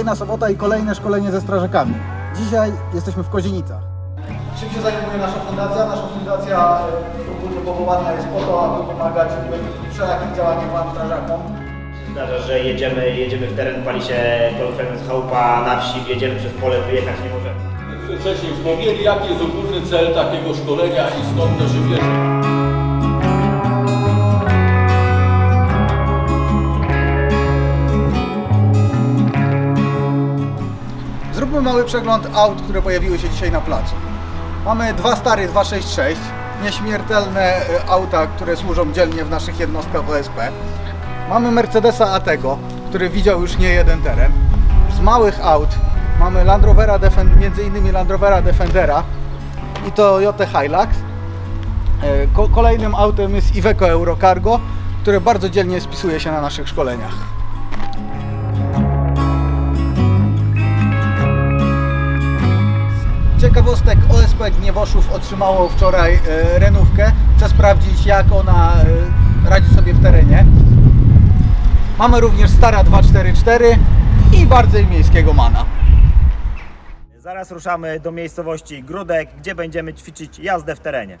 kolejna sobota i kolejne szkolenie ze strażakami. Dzisiaj jesteśmy w Kozienicach. Czym się zajmuje nasza fundacja? Nasza fundacja ogólnie powołana jest po to, aby pomagać w wszelakich działaniach Wam strażakom. Zdarza, że jedziemy, jedziemy w teren, pali się koloferem z chałupa na wsi, jedziemy przez pole, wyjechać nie możemy. wcześniej wspomnieli, jaki jest ogólny cel takiego szkolenia i skąd to się Zróbmy mały przegląd aut, które pojawiły się dzisiaj na placu. Mamy dwa stare 266, nieśmiertelne e, auta, które służą dzielnie w naszych jednostkach OSP. Mamy Mercedesa Atego, który widział już nie jeden teren. Z małych aut mamy Land Rovera Defend, między innymi Land Rovera Defendera i Toyota Hilux. E, ko- Kolejnym autem jest Iveco Eurocargo, które bardzo dzielnie spisuje się na naszych szkoleniach. Ciekawostek OSP Gniewoszów otrzymało wczoraj e, renówkę. Chcę sprawdzić jak ona e, radzi sobie w terenie. Mamy również Stara 244 i bardziej miejskiego Mana. Zaraz ruszamy do miejscowości Grudek, gdzie będziemy ćwiczyć jazdę w terenie.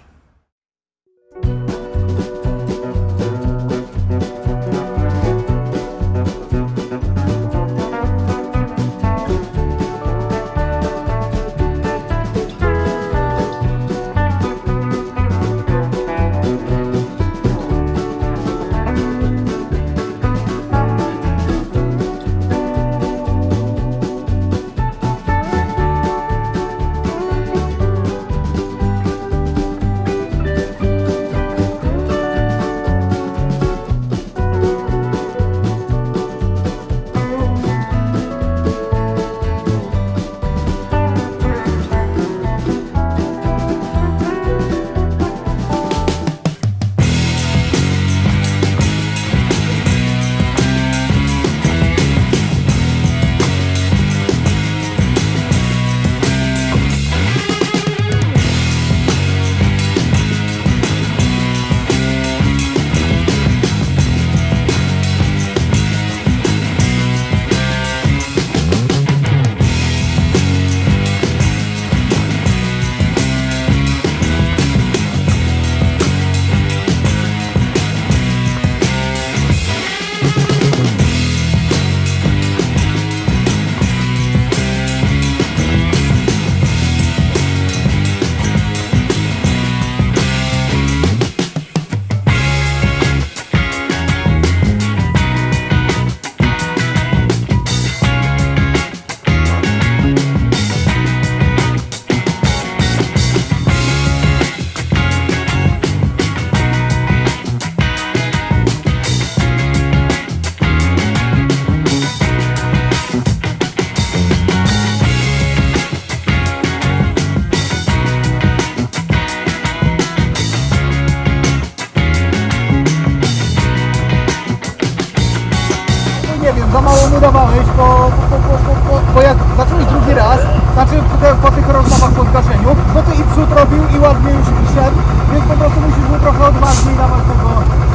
Mało mu dawałeś, bo, bo, bo, bo, jak zacząłeś drugi raz, znaczy po, po tych rozmowach po zgaszeniu, no to i przód robił i ładnie już szedł, więc po prostu musisz mu trochę odważniej dawać tego.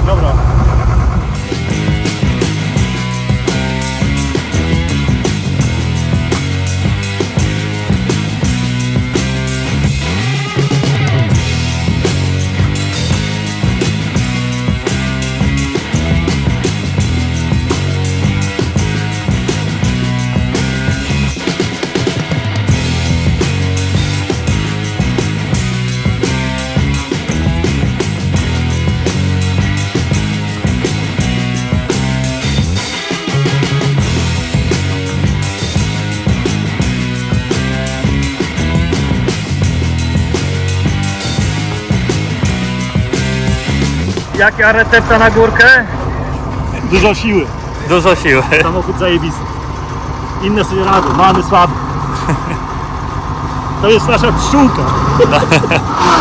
Dobra. Jaka recepta na górkę? Dużo siły. Dużo siły. Samochód zajebisty. Inne sobie radzą, mamy słaby. To jest nasza pszczółka.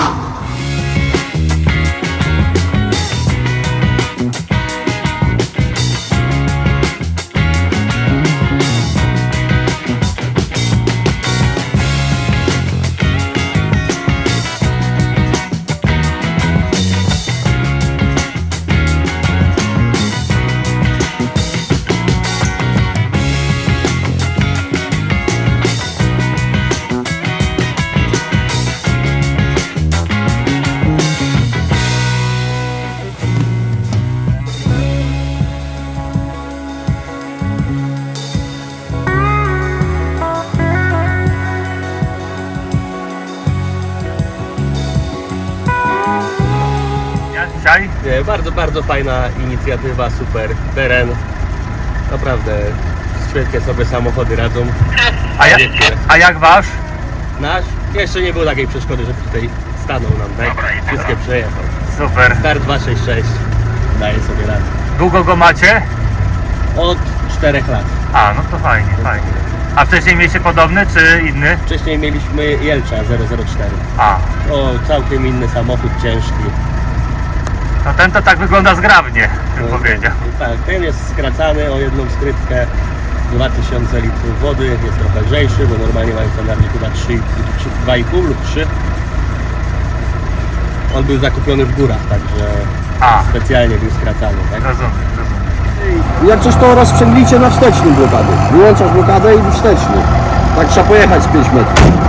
bardzo, fajna inicjatywa, super teren. Naprawdę świetnie sobie samochody radzą. A, ja, a jak wasz? Nasz jeszcze nie było takiej przeszkody, żeby tutaj stanął nam, tak? Wszystkie przejechał. Super. Star 266 daje sobie radę. Długo go macie? Od 4 lat. A, no to fajnie, fajnie. A wcześniej mieliście podobny czy inny? Wcześniej mieliśmy Jelcza 004. A, O, całkiem inny samochód, ciężki. No ten to tak wygląda zgrabnie, bym No, powiedział. Tak, ten jest skracany o jedną skrytkę 2000 litrów wody, jest trochę lżejszy, bo normalnie mają standardnie chyba 3, 2,5 lub 3. On był zakupiony w górach, także A, specjalnie był skracany, tak? rozumiem, rozumiem. Jak coś to rozprzęglicie na wstecznym blokady. Wyłączasz blokadę i wsteczny. Tak trzeba pojechać z 5 metrów.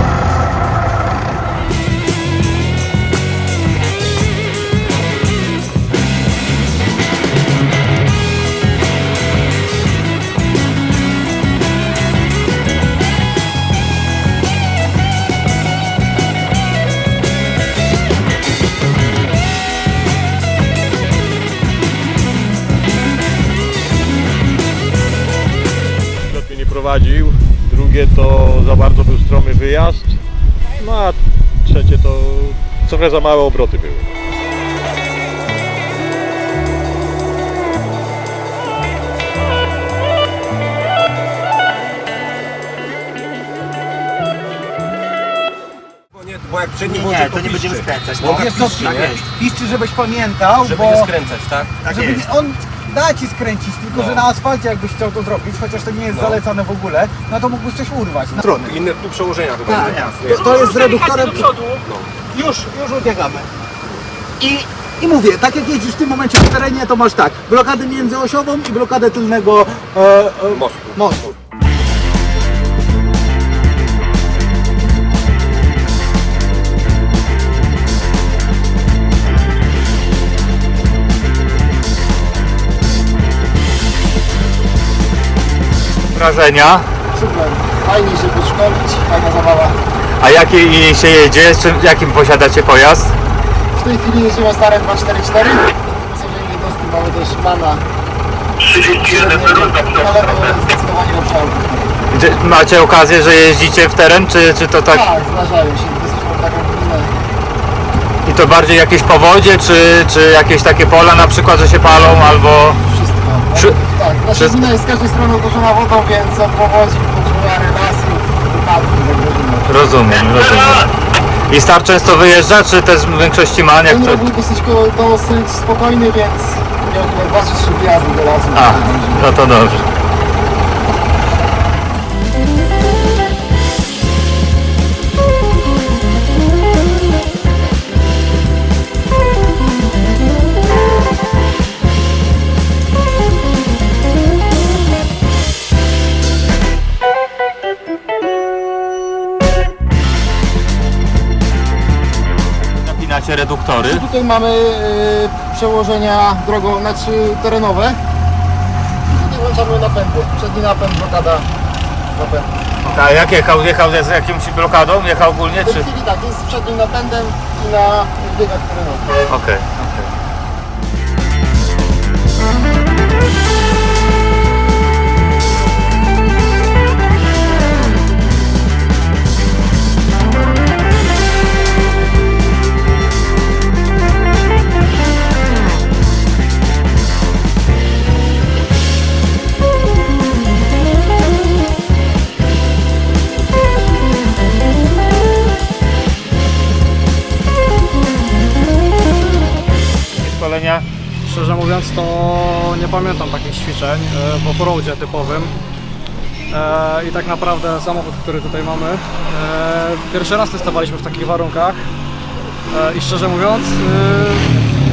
Prowadził. Drugie to za bardzo był stromy wyjazd. No a trzecie to trochę za małe obroty były. Bo jak przedni Nie, to nie będziemy skręcać. Bo Wiesz co, piszczy, nie? piszczy, żebyś pamiętał, Żeby bo nie skręcać, tak? żeby nie, on da ci skręcić, tylko No. że na asfalcie jakbyś chciał to zrobić, chociaż to nie jest No. zalecane w ogóle, no to mógłbyś coś urwać. Na stronę. Inne tu przełożenia chyba. Tak, nie? to, to jest z reduktorem. Już, już uciekamy. I, I mówię, tak jak jeździsz w tym momencie w terenie, to masz tak, blokadę międzyosiową i blokadę tylnego e, e, Mostu. mostu. Wrażenia? Super. Fajnie się wyszkolić, fajna zabawa. A jaki się jedzie? Z czym, jakim posiadacie pojazd? W tej chwili jeździmy starem 244. Wyposażenie jednostki mamy też Shimana. 31 Ale to jest zdecydowanie. Gdzie, macie okazję, że jeździcie w teren, czy, czy to tak? Tak, zdarzają się. Taką gminę. I to bardziej jakieś powodzie, czy, czy jakieś takie pola na przykład, że się palą, albo... Przy- tak, nasza przez- gmina jest z każdej strony otoczona wodą, więc od powodzi, pożary lasów, wypadków, tak robimy. Rozumiem, rozumiem. I Star często wyjeżdża, czy też w większości ma? Jak Ten to... rok był dosyć, ko- dosyć spokojny, więc miał chyba 2 czy 3 wyjazdy do lasu. A, no to dobrze. Napinacie reduktory. Tutaj mamy y, przełożenia drogą, znaczy terenowe. I tutaj włączamy napędy. Przedni napęd, blokada napędu. A jak jechał? Jechał z jakimś blokadą? Jechał ogólnie, W tej czy... chwili tak, jest z przednim napędem i na biegach terenowych. Okej, okej. Szkolenia? Szczerze mówiąc to nie pamiętam takich ćwiczeń e, w offroadzie typowym. E, I tak naprawdę samochód, który tutaj mamy, e, pierwszy raz testowaliśmy w takich warunkach i szczerze mówiąc,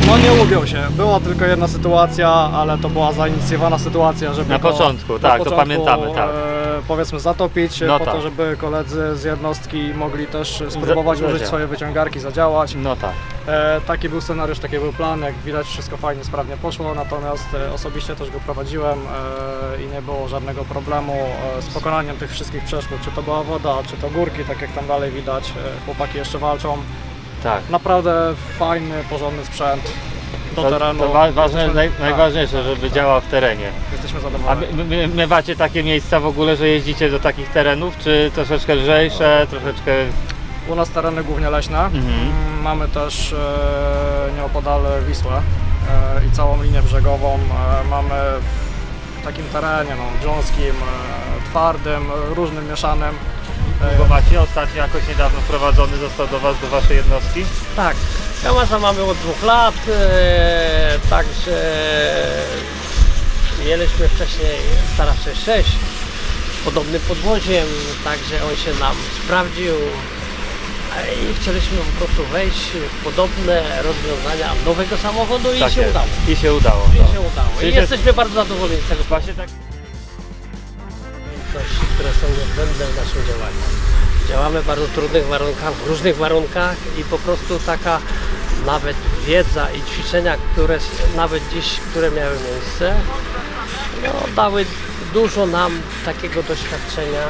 no nie ugiął się. Była tylko jedna sytuacja, ale to była zainicjowana sytuacja, żeby Na go początku, na tak, to początku, pamiętamy, tak. e, powiedzmy zatopić, No po tak. to, żeby koledzy z jednostki mogli też spróbować użyć swoje wyciągarki, zadziałać. No tak. E, taki był scenariusz, taki był plan, jak widać wszystko fajnie, sprawnie poszło, natomiast e, osobiście też go prowadziłem e, i nie było żadnego problemu e, z pokonaniem tych wszystkich przeszkód, czy to była woda, czy to górki, tak jak tam dalej widać, e, chłopaki jeszcze walczą. Tak. Naprawdę fajny, porządny sprzęt, do To, terenu. to wa- ważne, Jesteśmy- naj, tak, najważniejsze, żeby działał w terenie. Jesteśmy A zadowoleni. my, my, mywacie takie miejsca w ogóle, że jeździcie do takich terenów, czy troszeczkę lżejsze, troszeczkę... U nas tereny głównie leśne. Mhm. Mm, Mamy też e, nieopodal Wisłę e, i całą linię brzegową. E, mamy w takim terenie no, grząskim, e, twardym, różnym mieszanym. E, Bo macie ostatnio jakoś niedawno wprowadzony został do Was, do Waszej jednostki? Tak, Kałaza mamy od dwóch lat, e, także mieliśmy wcześniej Stara 66 z podobnym podwoziem, także on się nam sprawdził i chcieliśmy po prostu wejść w podobne rozwiązania nowego samochodu i Tak się jest. udało. I się udało. I no. się udało. I Czyli się- jesteśmy bardzo zadowoleni z tego Właśnie tak... umiejętności, które są niezbędne w naszym działaniu. Działamy w bardzo trudnych warunkach, w różnych warunkach i po prostu taka nawet wiedza i ćwiczenia, które s- nawet dziś, które miały miejsce, no, dały dużo nam takiego doświadczenia,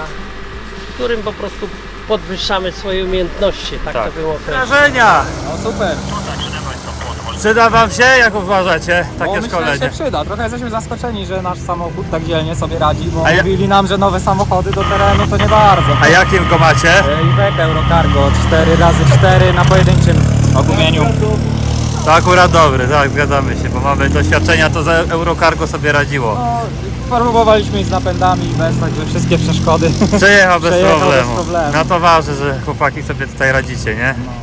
którym po prostu podwyższamy swoje umiejętności, tak, Tak. to było określone. Wrażenia! No super. Przyda Wam się? Jak uważacie takie myślę, że szkolenie? się przyda. Trochę jesteśmy zaskoczeni, że nasz samochód tak dzielnie sobie radzi, bo A ja- mówili nam, że nowe samochody do terenu to nie bardzo. A jakim go macie? E, Iwek Eurocargo 4x4 na pojedynczym ogumieniu. To akurat dobry, tak, zgadzamy się, bo mamy doświadczenia, to za Eurocargo sobie radziło. No, próbowaliśmy iść z napędami bez, także wszystkie przeszkody. Przejechał bez Przejechał bez problemu. problemu. No to ważne, że chłopaki sobie tutaj radzicie, nie? No.